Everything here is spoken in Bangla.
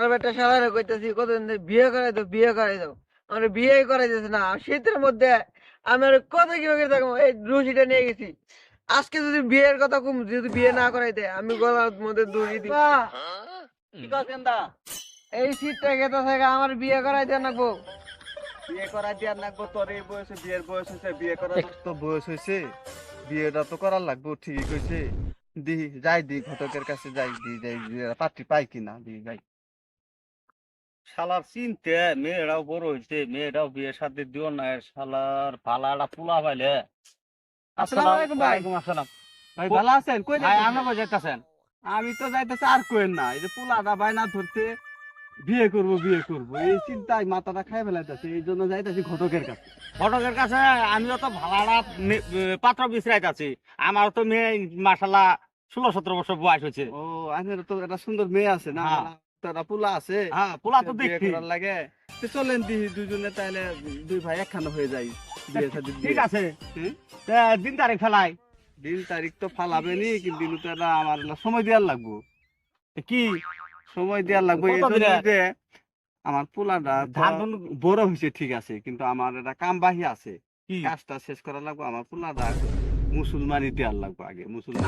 আমার সালারে কইতাছি কতদিন বিয়ে করাই দাও বিয়ে করাই দাও। আমার বিয়ে করাই না শীতের মধ্যে আমি আর কত কীভাবে থাকব? এই রুচিটা নিয়ে গেছি। আজকে যদি বিয়ের কথা কম যদি বিয়ে না করাই দেয় আমি গলার মধ্যে দড়ি দিই। দা? এই শীতটা গেতে থাকে আমার বিয়ে করাই দেয় না গো বিয়ে করা দিয়ে লাগবো তোর এই বয়সে বিয়ের বয়স হয়েছে বিয়ে করার তো বয়স হয়েছে বিয়েটা তো করার লাগবো ঠিকই কইছে। দি যাই দি ঘটকের কাছে যাই দি যাই পাত্রী পাই কিনা দি যাই। শালার চিনতে মেয়েরাও বড় হয়েছে মেয়েরাও বিয়ে সাথে দিও না শালার পালাটা পোলা পাইলে। আসসালামু আলাইকুম ভাই। আসসালাম। ভাই ভালো আছেন? কই ভাই আমরা কই যাইতাছেন। আমি তো যাইতেছি আর কোয়েন না। এই যে পোলাটা বাইনা ধরতে বিয়ে করব বিয়ে করব। এই চিন্তায় মাথাটা খাই ফেলাইতেছে এই জন্য যাইতেছি ঘটকের কাছে। ঘটকের কাছে আমিও তো ভাড়াটা পাত্র বিশ্রাইতাছি। আমার তো মেয়ে মাসাল্লাহ ষোলো সতেরো বছর বয়স হয়েছে। ও আইনের তো একটা সুন্দর মেয়ে আছে না? হ্যাঁ। তারা পোলা আছে হ্যাঁ পোলা তো দেখি। লাগে। তো চলেন দি দুজনে তাইলে দুই ভাই একখানা হয়ে যাই ঠিক আছে। দিন তারিখ ফেলাই। দিন তারিখ তো ফালাবে নি কিন্তু দিন তো এটা আমার সময় দেওয়ার লাগবো। কি? সময় দেওয়ার লাগবে আমার পোলাটা ধান বড় হয়েছে ঠিক আছে কিন্তু আমার এটা কাম বাহি আছে। কি? কাজটা শেষ করা লাগবে আমার পোলাটা মুসলমানি দেওয়ার লাগবে আগে মুসলমান।